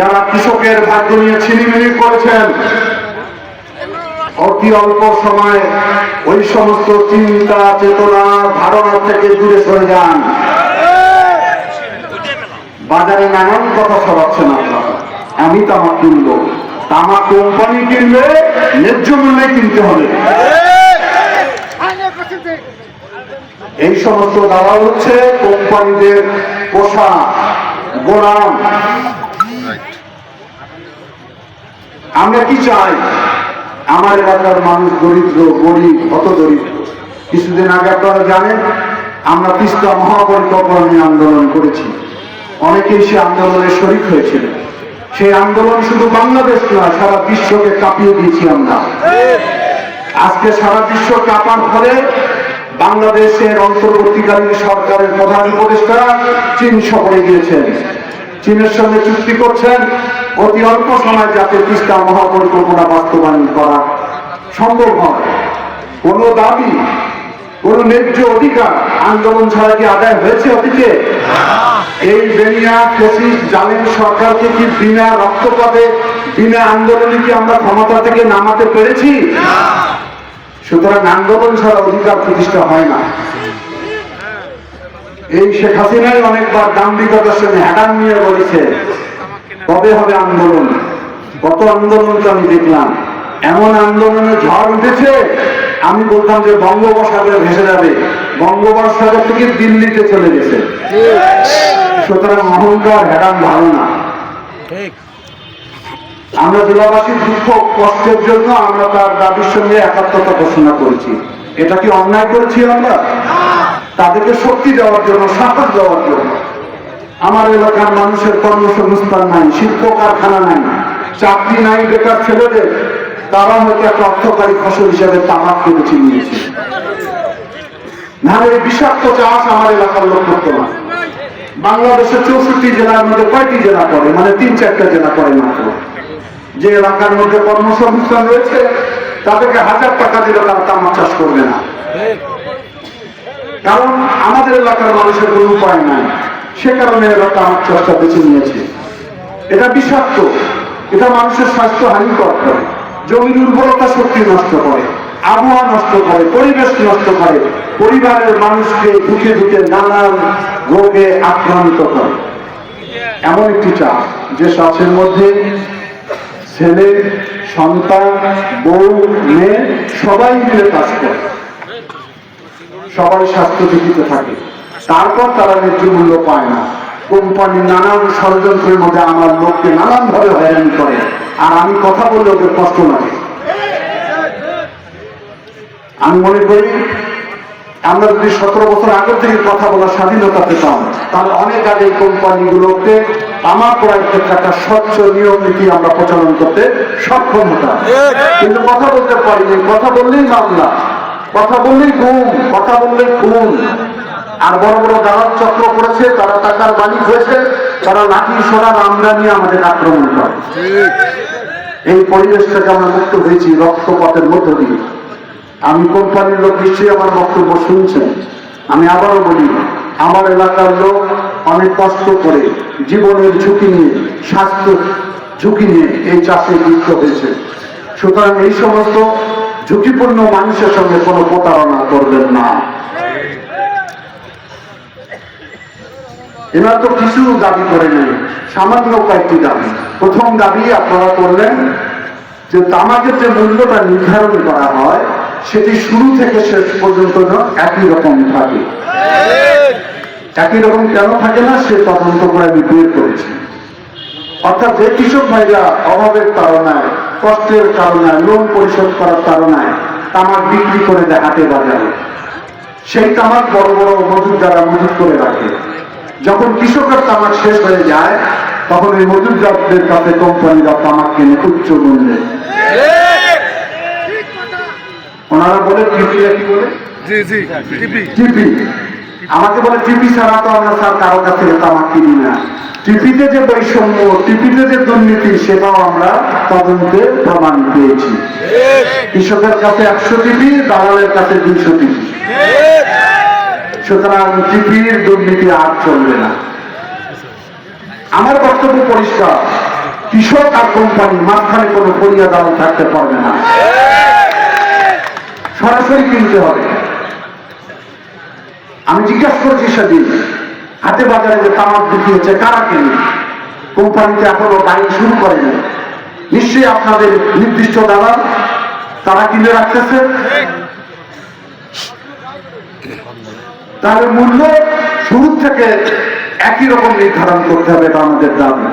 যারা কৃষকের ভাগ্য নিয়ে ছিনিমিনি করেছেন, অতি অল্প সময়ে ওই সমস্ত চিন্তা, চেতনা, ধারণা থেকে দূরে সরে যান। বাজারে নানান কথা ছড়াচ্ছেন আপনারা। আমি তামাক কিনবো। তামাক কোম্পানি কিনবে ন্যায্য মূল্যে কিনতে হবে। এই সমস্ত দালাল হচ্ছে কোম্পানিদের পোষা গোলাম। আমরা কি চাই? আমার এলাকার মানুষ দরিদ্র, গরিব, হত দরিদ্র। কিছুদিন আগে আপনারা জানেন, আমরা তিস্তা মহাপরিকল্পনা নিয়ে আন্দোলন করেছি। অনেকেই সে আন্দোলনে শরিক হয়েছিল। সেই আন্দোলন শুধু বাংলাদেশ নয় সারা বিশ্বকে কাঁপিয়ে দিয়েছি আমরা। আজকে সারা বিশ্ব কাঁপার ফলে বাংলাদেশের অন্তর্বর্তীকালীন সরকারের প্রধান উপদেষ্টা চীন সফরে গিয়েছেন। চীনের সঙ্গে চুক্তি করছেন। অতি অল্প সময় যাতে তিস্তা মহাপরিকল্পনা বাস্তবায়ন করা সম্ভব হয়। কোনো দাবি, কোন ন্যায্য অধিকার আন্দোলন ছাড়া কি আদায় হয়েছে অতীতে? এই বেনিয়া, ফেসিস, জালেম সরকারকে কি বিনা রক্তপাতে, বিনা আন্দোলনে কি আমরা ক্ষমতা থেকে নামাতে পেরেছি? সুতরাং আন্দোলন ছাড়া অধিকার প্রতিষ্ঠা হয় না। এই শেখ হাসিনাই অনেকবার দাম্ভিকতার সঙ্গে হ্যাডান নিয়ে বলেছে কবে হবে আন্দোলন? কত আন্দোলন তো আমি দেখলাম। এমন আন্দোলনে ঝড় উঠেছে আমি বলতাম যে বঙ্গোপসাগরে ভেসে যাবে। বঙ্গোপসাগর থেকে দিল্লিতে চলে গেছে। সুতরাং অহংকার হ্যাডান ভালো না আমরা জেলাবাসীর দুঃখ কষ্টের জন্য আমরা তার দাবির সঙ্গে একাত্মতা ঘোষণা করেছি। এটা কি অন্যায় করেছি আমরা? তাদেরকে শক্তি দেওয়ার জন্য, সাহস দেওয়ার জন্য। আমার এলাকার মানুষের কর্মসংস্থান নাই শিল্প কারখানা নাই, চাকরি নাই, বেকার ছেলেদের। তারা হয়তো একটা অর্থকারী ফসল হিসেবে তামাক কিনেছে নিয়েছে নাহলে বিষাক্ত চাষ আমার এলাকার লোক করতো না বাংলাদেশের চৌষট্টি জেলার মধ্যে কয়টি জেলা পড়ে? মানে তিন চারটা জেলা পড়ে মাত্র। যে এলাকার মধ্যে কর্মসংস্থান রয়েছে, তাদেরকে হাজার টাকা দিলে তারা তামাক চাষ করবে না। কারণ আমাদের এলাকার মানুষের কোনো উপায় নাই। সে কারণে এরা তামাক চাষটা বেছে নিয়েছে। এটা বিষাক্ত। এটা মানুষের স্বাস্থ্য হানিকর করে। জমির উর্বরতা শক্তি নষ্ট করে। আবহাওয়া নষ্ট করে। পরিবেশ নষ্ট করে। পরিবারের মানুষকে ঢুকে ঢুকে নানান রোগে আক্রান্ত করে। এমন একটি চাষ। যে চাষের মধ্যে ছেলে, সন্তান, বউ, মেয়ে সবাই মিলে কাজ করে। সবাই স্বাস্থ্য ঝুঁকিতে থাকে। তারপর তারা ন্যায্য মূল্য পায় না। কোম্পানি নানান ষড়যন্ত্রের মধ্যে আমার লোককে নানান ভাবে হয়রানি করে। আর আমি কথা বললে ওদের কষ্ট লাগে। আমি মনে করি আমরা যদি সতেরো বছর আগের থেকে কথা বলার স্বাধীনতা পেতাম তাহলে অনেক আগে এই কোম্পানিগুলোতে আমার ক্ষেত্রে একটা স্বচ্ছ নিয়ম নীতি আমরা প্রচলন করতে সক্ষম হতাম। কিন্তু কথা বলতে পারিনি। কথা বললেই মামলা। কথা বললেই গুম কথা বললেই খুন। আর বড় বড় দালাল চক্র করেছে তারা টাকার মালিক হয়েছে তারা লাঠি সোনার আমদানি আমাদের আক্রমণ করে। এই পরিবেশ থেকে আমরা মুক্ত হয়েছি রক্তপাতের মধ্য দিয়ে। আমি কোম্পানির লোক নিশ্চয়ই আমার বক্তব্য শুনছেন। আমি আবারও বলি আমার এলাকার লোক অনেক কষ্ট করে জীবনের ঝুঁকি নিয়ে স্বাস্থ্য ঝুঁকি নিয়ে এই চাষে যুক্ত হয়েছে। সুতরাং এই সমস্ত ঝুঁকিপূর্ণ মানুষের সঙ্গে কোনো প্রতারণা করবেন না। এরা তো কিছু দাবি করে নেই সামান্য কয়েকটি দাবি। প্রথম দাবি আপনারা করলেন যে তামাকের যে মূল্যটা নির্ধারণ করা হয় সেটি শুরু থেকে শেষ পর্যন্ত যেন একই রকম থাকে। একই রকম কেন থাকে না সে তদন্ত করে আমি বের করেছি। অর্থাৎ যে কৃষক ভাইরা অভাবের কারণায় কষ্টের কারণায় লোন পরিশোধ করার কারণায় তামাক বিক্রি করে দেয় হাটে বাজারে সেই তামাক বড় বড় মজুদাররা মজুদ করে রাখে। যখন কৃষকের তামাক শেষ হয়ে যায় তখন এই মজুদারদের কাছে কোম্পানিরা তামাক কিনে উচ্চ মূল্যে। ওনারা বলে টিপিরা কি বলে? জি জি টিপি। টিপি। আমাকে বলে টিপি ছাড়া তো আমরা স্যার কারও কাছ থেকে তামাক কিনি না। টিপিতে যে বৈষম্য টিপিতে যে দুর্নীতি সেটাও আমরা তদন্তে প্রমাণ পেয়েছি। কৃষকের কাছে একশো টিপি দালালের কাছে দুইশো টিপি। সুতরাং টিপির দুর্নীতি আর চলবে না। আমার বক্তব্য পরিষ্কার। কৃষক আর কোম্পানি মাঝখানে কোনো ফরিয়া দালাল থাকতে পারবে না। সরাসরি কিনতে হবে। আমি জিজ্ঞাসা করছি সেদিন হাতে বাজারে যে তামাক বিক্রি হচ্ছে, কারা কেনে? কোম্পানিতে এখনও গাড়ি শুরু করেনি। নিশ্চয়ই আপনাদের নির্দিষ্ট দালাল, তারা কিনে রাখতেছে? তাহলে মূল্য শুরু থেকে একই রকম নির্ধারণ করতে হবে এটা আমাদের দাবি।